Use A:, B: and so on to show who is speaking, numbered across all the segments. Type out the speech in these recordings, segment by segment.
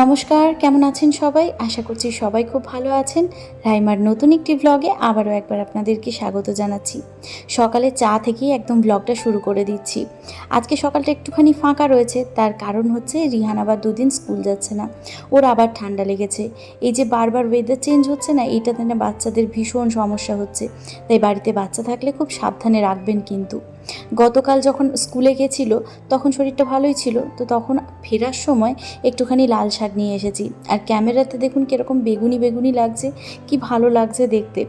A: নমস্কার, কেমন আছেন সবাই? আশা করছি সবাই খুব ভালো আছেন। রাইমার নতুন একটি ব্লগে আবারও একবার আপনাদেরকে স্বাগত জানাচ্ছি। সকালে চা থেকেই একদম ব্লগটা শুরু করে দিচ্ছি। আজকে সকালটা একটুখানি ফাঁকা রয়েছে, তার কারণ হচ্ছে রিহান আবার দুদিন স্কুল যাচ্ছে না। ওর আবার ঠান্ডা লেগেছে। এই যে বারবার ওয়েদার চেঞ্জ হচ্ছে না, এইটাতে না বাচ্চাদের ভীষণ সমস্যা হচ্ছে। তাই বাড়িতে বাচ্চা থাকলে খুব সাবধানে রাখবেন কিন্তু। গতকাল যখন স্কুলে গেছিল, তখন শরীরটা ভালোই ছিল, তো তখন ফেরার সময় একটুখানি লাল শাক নিয়ে এসেছি। আর ক্যামেরাতে দেখুন কীরকম বেগুনি বেগুনি লাগছে, কি ভালো লাগছে দেখতে।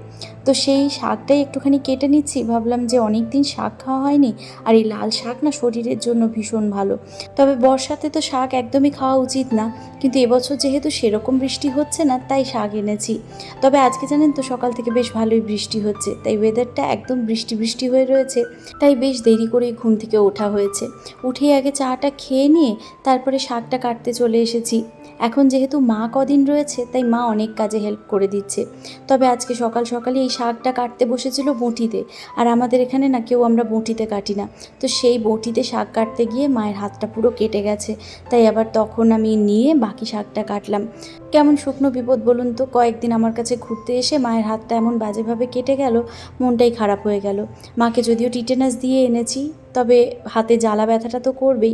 A: তো সেই শাকটাই একটুখানি কেটে নিচ্ছি। ভাবলাম যে অনেক দিন শাক খাওয়া হয়নি আর এই লাল শাক না শরীরের জন্য ভীষণ ভালো। তবে বর্ষাতে তো শাক একদমই খাওয়া উচিত না। কিন্তু এবছর যেহেতু সেরকম বৃষ্টি হচ্ছে না, তাই শাক এনেছি। তবে আজকে জানেন তো সকাল থেকে বেশ ভালোই বৃষ্টি হচ্ছে। তাই ওয়েদারটা একদম বৃষ্টি বৃষ্টি হয়ে রয়েছে। তাই বেশ দেরি করেই ঘুম থেকে ওঠা হয়েছে। উঠেই আগে চাটা খেয়ে নিয়ে তারপরে শাকটা কাটতে চলে এসেছি। এখন যেহেতু মা কদিন রয়েছে, তাই মা অনেক কাজে হেল্প করে দিচ্ছে। তবে আজকে সকাল সকালে এই শাকটা কাটতে বসেছিল বঁটিতে। আর আমাদের এখানে না কেউ আমরা বঁটিতে কাটি না। তো সেই বঁটিতে শাক কাটতে গিয়ে মায়ের হাতটা পুরো কেটে গেছে। তাই আবার তখন আমি নিয়ে বাকি শাকটা কাটলাম। কেমন শুকনো বিপদ বলুন তো? কয়েকদিন আমার কাছে ঘুরতে এসে মায়ের হাতটা এমন বাজেভাবে কেটে গেল, মনটাই খারাপ হয়ে গেল। মাকে যদিও টিটেনাস দিয়ে এনেছি তবে হাতে জ্বালা ব্যথাটা তো করবেই।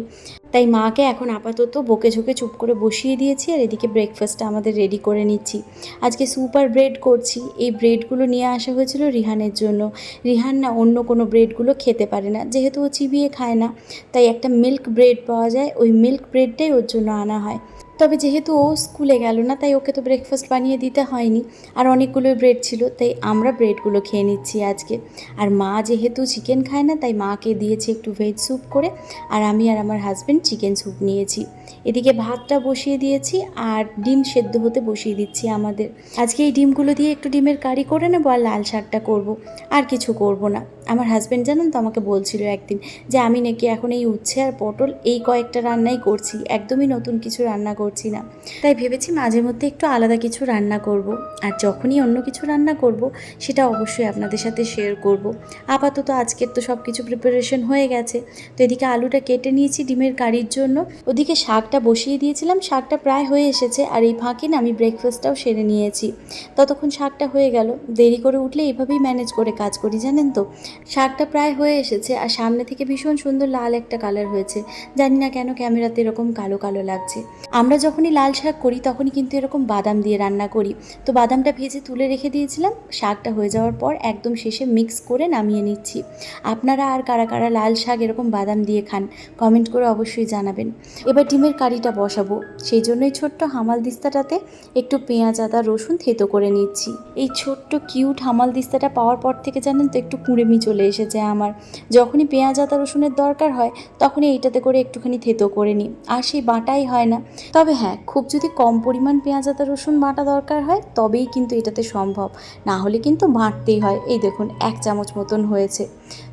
A: তাই মাকে এখন আপাতত বকে ঝুঁকে চুপ করে বসিয়ে দিয়েছি আর এদিকে ব্রেকফাস্টটা আমাদের রেডি করে নিচ্ছি। আজকে সুপার ব্রেড করছি। এই ব্রেডগুলো নিয়ে আসা হয়েছিল রিহানের জন্য। রিহান না অন্য কোনো ব্রেডগুলো খেতে পারে না। যেহেতু ও চিবিয়ে খায় না, তাই একটা মিল্ক ব্রেড পাওয়া যায়। ওই মিল্ক ব্রেডটাই ওর জন্য আনা হয়। তবে যেহেতু ও স্কুলে গেল না, তাই ওকে তো ব্রেকফাস্ট বানিয়ে দিতে হয়নি। আর অনেকগুলো ব্রেড ছিল, তাই আমরা ব্রেডগুলো খেয়ে নিচ্ছি আজকে। আর মা যেহেতু চিকেন খায় না, তাই মাকে দিয়েছি একটু ভেজ স্যুপ করে, আর আমি আর আমার হাজব্যান্ড চিকেন স্যুপ নিয়েছি। এদিকে ভাতটা বসিয়ে দিয়েছি, আর ডিম সেদ্ধ হতে বসিয়ে দিচ্ছি আমাদের। আজকে এই ডিমগুলো দিয়ে একটু ডিমের কারি করে নেব, আর লাল শাকটা করব। আর কিছু করব না। আমার হাজব্যান্ড জানেন তো আমাকে বলছিল একদিন যে আমি নাকি এখন এই উচ্ছে আর পটল এই কয়েকটা রান্নাই করছি, একদমই নতুন কিছু রান্না করছি না। তাই ভেবেছি মাঝে মধ্যে একটু আলাদা কিছু রান্না করব। আর যখনই অন্য কিছু রান্না করব, সেটা অবশ্যই আপনাদের সাথে শেয়ার করব। আপাতত আজকের তো সব কিছু প্রিপারেশন হয়ে গেছে। তো এদিকে আলুটা কেটে নিয়েছি ডিমের কারির জন্য। ওদিকে শাকটা বসিয়ে দিয়েছিলাম। শাকটা প্রায় হয়ে এসেছে। আর এই ফাঁকে না আমি ব্রেকফাস্টটাও সেরে নিয়েছি। ততক্ষণ শাকটা হয়ে গেল। দেরি করে উঠলে এইভাবেই ম্যানেজ করে কাজ করি, জানেন তো? শাকটা প্রায় হয়ে এসেছে। আর সামনে থেকে ভীষণ সুন্দর লাল একটা কালার হয়েছে। জানি না কেন ক্যামেরাতে এরকম কালো কালো লাগছে। আমরা যখনই লাল শাক করি, তখনই কিন্তু এরকম বাদাম দিয়ে রান্না করি। তো বাদামটা ভেজে তুলে রেখে দিয়েছিলাম। শাকটা হয়ে যাওয়ার পর একদম শেষে মিক্স করে নামিয়ে নিচ্ছি। আপনারা আর কারা কারা লাল শাক এরকম বাদাম দিয়ে খান কমেন্ট করে অবশ্যই জানাবেন। এবার ডিমের কারিটা বসাবো। সেই জন্যই ছোট্ট হামাল দিস্তাটাতে একটু পেঁয়াজ, আদা, রসুন থেতো করে নিচ্ছি। এই ছোট্ট কিউট হামাল দিস্তাটা পাওয়ার পর থেকে জানেন তো একটু কুঁড়েমি চলে এসেছে আমার। যখনই পেঁয়াজ, আদা, রসুনের দরকার হয়, তখনই এইটাতে করে একটুখানি থেতো করে নিই। আর সেই বাটাই হয় না। তবে হ্যাঁ খুব যদি কম পরিমাণ পেঁয়াজ, আদা, রসুন বাটা দরকার হয়, তবেই কিন্তু এটাতে সম্ভব। না হলে কিন্তু বাঁটতেই হয়। এই দেখুন, এক চামচ মতন হয়েছে।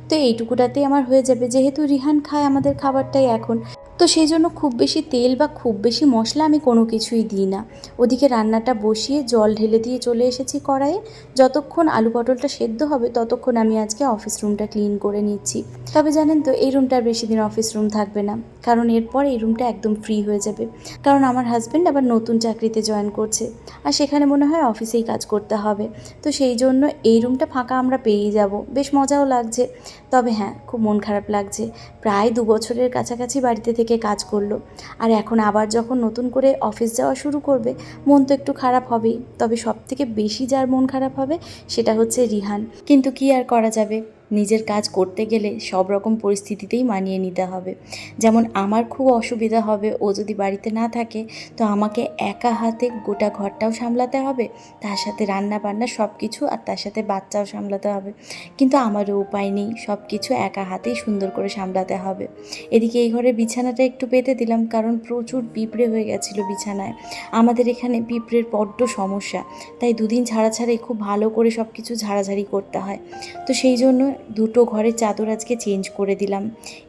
A: তো এইটুকুটাতেই আমার হয়ে যাবে। যেহেতু রিহান খায় আমাদের খাবারটাই এখন। তো সেই জন্য খুব বেশি তেল বা খুব বেশি মশলা আমি কোনো কিছুই দিই না। ওদিকে রান্নাটা বসিয়ে জল ঢেলে দিয়ে চলে এসেছি কড়াইয়ে। যতক্ষণ আলু পটলটা সেদ্ধ হবে, ততক্ষণ আমি আজকে অফিস রুমটা ক্লিন করে নিচ্ছি। তবে জানেন তো, এই রুমটা বেশি দিন অফিস রুম থাকবে না। কারণ এরপর এই রুমটা একদম ফ্রি হয়ে যাবে। কারণ আমার হাজব্যান্ড আবার নতুন চাকরিতে জয়েন করছে। আর সেখানে মনে হয় অফিসেই কাজ করতে হবে। তো সেই জন্য এই রুমটা ফাঁকা আমরা পেয়েই যাব। বেশ মজাও লাগছে। তবে হ্যাঁ খুব মন খারাপ লাগছে। প্রায় দু বছরের কাছাকাছি বাড়িতে থেকে কাজ করল। আর এখন আবার যখন নতুন করে অফিস যাওয়া শুরু করবে, মন তো একটু খারাপ হবেই। তবে সব থেকে বেশি যার মন খারাপ হবে, সেটা হচ্ছে রিহান। কিন্তু কি আর করা যাবে? নিজের কাজ করতে গেলে সব রকম পরিস্থিতিতেই মানিয়ে নিতে হবে। যেমন আমার খুব অসুবিধা হবে, ও যদি বাড়িতে না থাকে, তো আমাকে একা হাতে গোটা ঘরটাও সামলাতে হবে, তার সাথে রান্না বান্না সব কিছু আর তার সাথে বাচ্চাও সামলাতে হবে। কিন্তু আমারও উপায় নেই সব কিছু একা হাতেই সুন্দর করে সামলাতে হবে। এদিকে এই ঘরের বিছানাটা একটু পেতে দিলাম, কারণ প্রচুর পিঁপড়ে হয়ে গেছিল বিছানায়। আমাদের এখানে পিঁপড়ের বড্ড সমস্যা, তাই দুদিন ছাড়া ছাড়াই খুব ভালো করে সব কিছু ঝাড়াঝাড়ি করতে হয়। তো সেই জন্য দুটো ঘরের চাদর আজকে চেঞ্জ করে দিলাম।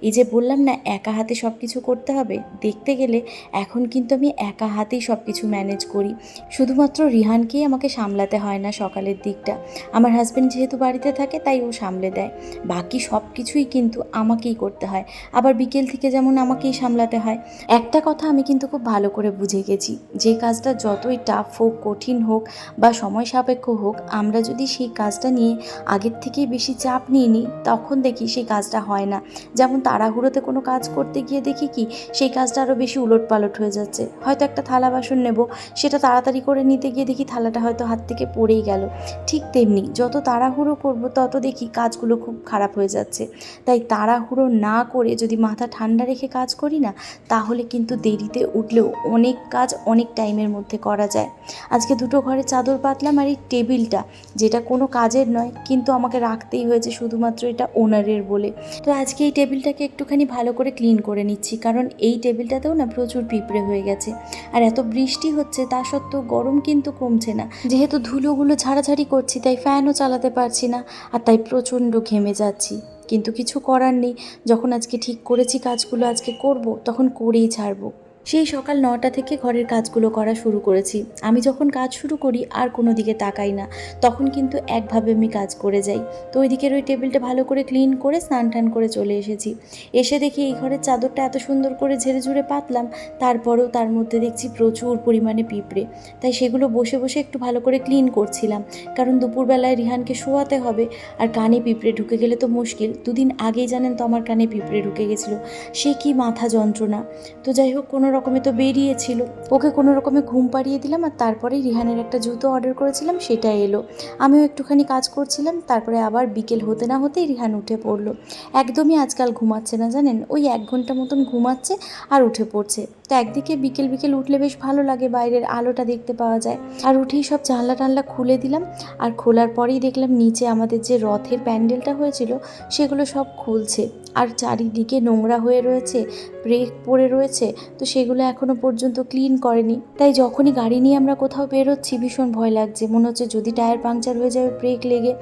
A: এই যে বললাম না, একা হাতে সব কিছু করতে হবে, দেখতে গেলে এখন কিন্তু আমি একা হাতেই সব কিছু ম্যানেজ করি। শুধুমাত্র রিহানকেই আমাকে সামলাতে হয় না সকালের দিকটা। আমার হাজব্যান্ড যেহেতু বাড়িতে থাকে, তাই ও সামলে দেয়। বাকি সব কিছুই কিন্তু আমাকেই করতে হয়। আবার বিকেল থেকে যেমন আমাকেই সামলাতে হয়। একটা কথা আমি কিন্তু খুব ভালো করে বুঝে গেছি, যে কাজটা যতই টাফ হোক, কঠিন হোক বা সময় সাপেক্ষ হোক, আমরা যদি সেই কাজটা নিয়ে আগের থেকেই বেশি চাপ নিয়ে নিই তখন দেখি সেই কাজটা হয় না। যেমন তাড়াহুড়োতে কোনো কাজ করতে গিয়ে দেখি কি, সেই কাজটা আরও বেশি উলট পালট হয়ে যাচ্ছে। হয়তো একটা থালা বাসন নেব, সেটা তাড়াতাড়ি করে নিতে গিয়ে দেখি থালাটা হয়তো হাত থেকে পড়েই গেল। ঠিক তেমনি যত তাড়াহুড়ো করব, তত দেখি কাজগুলো খুব খারাপ হয়ে যাচ্ছে। তাই তাড়াহুড়ো না করে যদি মাথা ঠান্ডা রেখে কাজ করি না, তাহলে কিন্তু দেরিতে উঠলেও অনেক কাজ অনেক টাইমের মধ্যে করা যায়। আজকে দুটো ঘরে চাদর পাতলাম আর এই টেবিলটা, যেটা কোনো কাজের নয়, কিন্তু আমাকে রাখতেই হয়েছে শুধুমাত্র এটা ওনারের বলে। তো আজকে এই টেবিলটাকে একটুখানি ভালো করে ক্লিন করে নিচ্ছি, কারণ এই টেবিলটাতেও না প্রচুর পিঁপড়ে হয়ে গেছে। আর এত বৃষ্টি হচ্ছে, তা সত্ত্বেও গরম কিন্তু কমছে না। যেহেতু ধুলোগুলো ঝাড়াঝাড়ি করছি, তাই ফ্যানও চালাতে পারছি না, আর তাই প্রচণ্ড ঘেমে যাচ্ছি। কিন্তু কিছু করার নেই, যখন আজকে ঠিক করেছি কাজগুলো আজকে করব, তখন করেই ছাড়বো। সেই সকাল নটা থেকে ঘরের কাজগুলো করা শুরু করেছি। আমি যখন কাজ শুরু করি, আর কোনো দিকে তাকাই না। তখন কিন্তু একভাবে আমি কাজ করে যাই। তো ওই দিকের ওই টেবিলটা ভালো করে ক্লিন করে স্নান টান করে চলে এসেছি। এসে দেখি এই ঘরের চাদরটা এত সুন্দর করে ঝেড়ে ঝুড়ে পাতলাম, তারপরেও তার মধ্যে দেখছি প্রচুর পরিমাণে পিঁপড়ে। তাই সেগুলো বসে বসে একটু ভালো করে ক্লিন করছিলাম। কারণ দুপুরবেলায় রিহানকে শোয়াতে হবে, আর কানে পিঁপড়ে ঢুকে গেলে তো মুশকিল। দুদিন আগেই জানেন তো আমার কানে পিঁপড়ে ঢুকে গেছিল। সে কি মাথা যন্ত্রণা। তো যাই হোক, কোনো রকমে তো বেরিয়েছিল। ওকে কোনো রকমে ঘুম পাড়িয়ে দিলাম আর তারপরে রিহানের একটা জুতো অর্ডার করেছিলাম, সেটা এলো। আমিও একটুখানি কাজ করছিলাম, তারপরে আবার বিকেল হতে না হতেই রিহান উঠে পড়ল। একদমই আজকাল ঘুমাচ্ছে না জানেন? ওই এক ঘণ্টা মতন ঘুমাচ্ছে আর উঠে পড়ছে। তো একদিকে বিকেল বিকেল উঠলে বেশ ভালো লাগে, বাইরের আলোটা দেখতে পাওয়া যায়। আর উঠেই সব জানলা টানলা খুলে দিলাম আর খোলার পরেই দেখলাম নিচে আমাদের যে রথের প্যান্ডেলটা হয়েছিল, সেগুলো সব খুলছে। আর চারিদিকে নোংরা হয়ে রয়েছে, ব্রেক পড়ে রয়েছে, তো সেগুলো এখনও পর্যন্ত ক্লিন করেনি। তাই যখনই গাড়ি নিয়ে আমরা কোথাও বেরোচ্ছি, ভীষণ ভয় লাগছে। মনে হচ্ছে যদি টায়ার পাংচার হয়ে যাবে ব্রেক লেগে।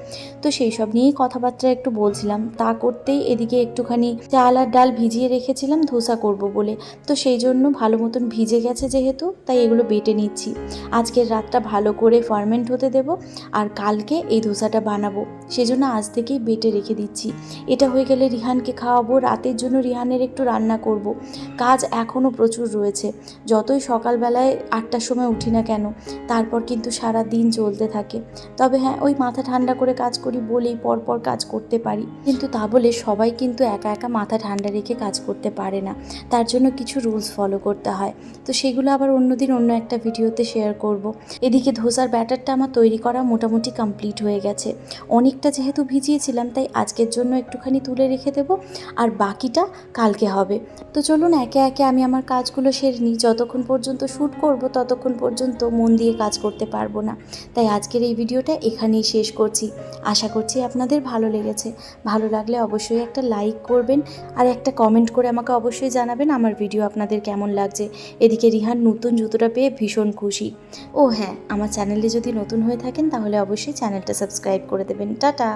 A: তো সেই সব নিয়েই কথাবার্তা একটু বলছিলাম। তা করতেই এদিকে একটুখানি চাল আর ডাল ভিজিয়ে রেখেছিলাম, ধোসা করব বলে। তো সেই জন্য ভালো মতন ভিজে গেছে যেহেতু, তাই এগুলো বেটে নিচ্ছি। আজকের রাতটা ভালো করে ফার্মেন্ট হতে দেব আর কালকে এই ধোসাটা বানাবো। সেজন্য আজ থেকেই বেটে রেখে দিচ্ছি। এটা হয়ে গেলে রিহানকে খাওয়াবো, রাতের জন্য রিহানের একটু রান্না করব। কাজ এখনও প্রচুর রয়েছে। যতই সকালবেলায় আটটার সময় উঠি না কেন, তারপর কিন্তু সারা দিন চলতে থাকে। তবে হ্যাঁ ওই মাথা ঠান্ডা করে কাজ করি বলেই পরপর কাজ করতে পারি। কিন্তু তা বলে সবাই কিন্তু একা একা মাথা ঠান্ডা রেখে কাজ করতে পারে না। তার জন্য কিছু রুলস ফলো করতে হয়। তো সেগুলো আবার অন্যদিন অন্য একটা ভিডিওতে শেয়ার করব। এদিকে ধোসার ব্যাটারটা আমার তৈরি করা মোটামুটি কমপ্লিট হয়ে গেছে। অনেকটা যেহেতু ভিজিয়েছিলাম, তাই আজকের জন্য একটুখানি তুলে রেখে দেবো। আর বাকিটা কালকে হবে। তো চলুন একে একে আমি আমার কাজগুলো সেরে নিই যতক্ষণ পর্যন্ত শ্যুট করব, ততক্ষণ পর্যন্ত মন দিয়ে কাজ করতে পারব না। তাই আজকের এই ভিডিওটা এখানেই শেষ করছি। আশা করছি আপনাদের ভালো লেগেছে। ভালো লাগলে অবশ্যই একটা লাইক করবেন আর একটা কমেন্ট করে আমাকে অবশ্যই জানাবেন আমার ভিডিও আপনাদের কেমন লাগছে। এদিকে রিহান নতুন জুতোটা পেয়ে ভীষণ খুশি। ও হ্যাঁ আমার চ্যানেলে যদি নতুন হয়ে থাকেন তাহলে অবশ্যই চ্যানেলটা সাবস্ক্রাইব করে দেবেন। টাটা!